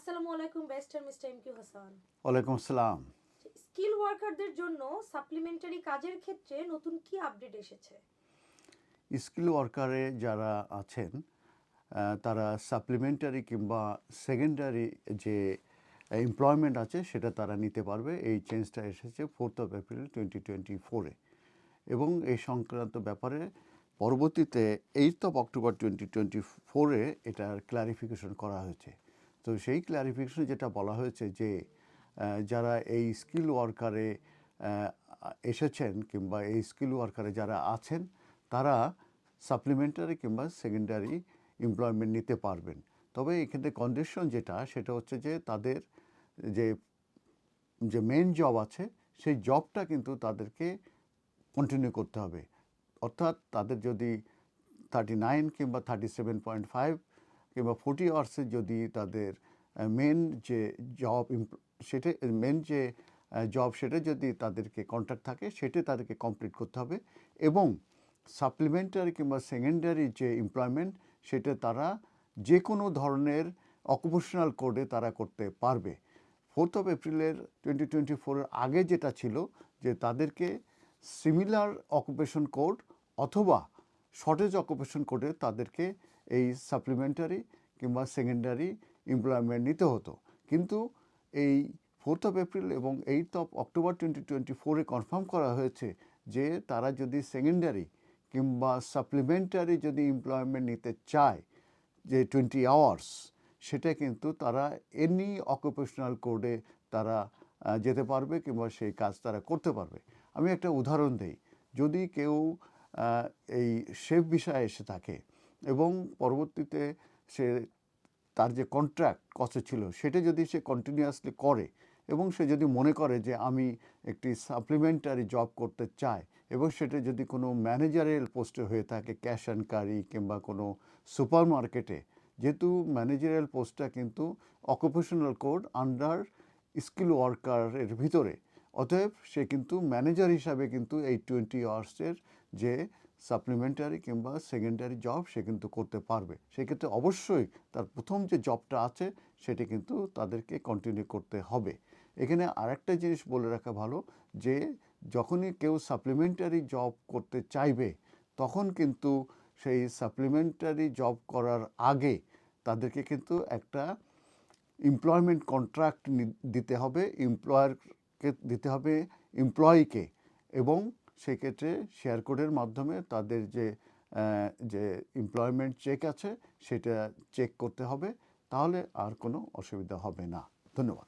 আসসালামু আলাইকুম বেস্টার মিস্টার এম কিউ হাসান। ওয়ালাইকুম আসসালাম। স্কিল ওয়ার্কারদের জন্য সাপ্লিমেন্টারি কাজের ক্ষেত্রে নতুন কি আপডেট এসেছে? স্কিল ওয়ার্কারে যারা আছেন তারা সাপ্লিমেন্টারি কিংবা সেকেন্ডারি যে এমপ্লয়মেন্ট আছে সেটা তারা নিতে পারবে। এই চেঞ্জটা এসেছে fourth of April twenty twenty ফোরে। এবং এই সংক্রান্ত ব্যাপারে পরবর্তীতে eight of October twenty twenty ফোরে এটার ক্লারিফিকেশন করা হয়েছে। তো সেই ক্লারিফিকেশনে যেটা বলা হয়েছে যে যারা এই স্কিল ওয়ার্কারে এসেছেন কিংবা এই স্কিল ওয়ার্কারে যারা আছেন, তারা সাপ্লিমেন্টারি কিংবা সেকেন্ডারি এমপ্লয়মেন্ট নিতে পারবেন। তবে এখানে কন্ডিশন যেটা, সেটা হচ্ছে যে, তাদের যে যে মেন জব আছে, সেই জবটা কিন্তু তাদেরকে কন্টিনিউ করতে হবে। অর্থাৎ তাদের যদি থার্টি নাইন কিংবা থার্টি সেভেন পয়েন্ট ফাইভ কিংবা ফোর্টি আওয়ার্সের যদি তাদের মেন যে জব সেটা মেন যে জব সেটা যদি তাদেরকে কন্ট্রাক্ট থাকে, সেটা তাদেরকে কমপ্লিট করতে হবে এবং সাপ্লিমেন্টারি কিংবা সেকেন্ডারি যে এমপ্লয়মেন্ট সেটা তারা যে কোনো ধরনের অকুপেশনাল কোডে তারা করতে পারবে। ফোর্থ অফ এপ্রিলের টোয়েন্টি টোয়েন্টি ফোরের আগে যেটা ছিল যে তাদেরকে সিমিলার অকুপেশন কোড অথবা শর্টেজ অকুপেশন কোডে তাদেরকে এই সাপ্লিমেন্টারি কিংবা সেকেন্ডারি এমপ্লয়মেন্ট নিতে হতো। কিন্তু এই ফোর্থ অফ এপ্রিল এবং eight of October twenty twenty ফোরে কনফার্ম করা হয়েছে যে তারা যদি সেকেন্ডারি কিংবা সাপ্লিমেন্টারি যদি এমপ্লয়মেন্ট নিতে চায়, যে টোয়েন্টি আওয়ার্স সেটা কিন্তু তারা এনি অকুপেশনাল কোডে তারা যেতে পারবে কিংবা সেই কাজ তারা করতে পারবে। আমি একটা উদাহরণ দিই। যদি কেউ এই শেফ বিষয়ে এসে থাকে এবং পরবর্তীতে সে তার যে কন্ট্রাক্ট কত ছিল, সেটা যদি সে কন্টিনিউয়াসলি করে এবং সে যদি মনে করে যে আমি একটি সাপ্লিমেন্টারি জব করতে চাই এবং সেটা যদি কোনো ম্যানেজারিয়াল পোস্টে হয়ে থাকে ক্যাশ অ্যান্ড কারি কিংবা কোনো সুপার মার্কেটে যেহেতু ম্যানেজারিয়াল পোস্টটা কিন্তু অকুপেশনাল কোড আন্ডার স্কিল ওয়ার্কারের ভিতরে, অতএব সে কিন্তু ম্যানেজার হিসাবে কিন্তু এই টোয়েন্টি আওয়ার্সের যে সাপ্লিমেন্টারি কিংবা সেকেন্ডারি জব সে কিন্তু করতে পারবে। সেক্ষেত্রে অবশ্যই তার প্রথম যে জবটা আছে, সেটা কিন্তু তাদেরকে কন্টিনিউ করতে হবে। এখানে আরেকটা জিনিস বলে রাখা ভালো যে, যখনই কেউ সাপ্লিমেন্টারি জব করতে চাইবে, তখন কিন্তু সেই সাপ্লিমেন্টারি জব করার আগে তাদেরকে কিন্তু একটা এমপ্লয়মেন্ট কন্ট্রাক্ট দিতে হবে এমপ্লয়ারকে দিতে হবে এমপ্লয়িকে এবং সেক্ষেত্রে শেয়ার কোডের মাধ্যমে তাদের যে যে এমপ্লয়মেন্ট চেক আছে, সেটা চেক করতে হবে। তাহলে আর কোনো অসুবিধা হবে না। ধন্যবাদ।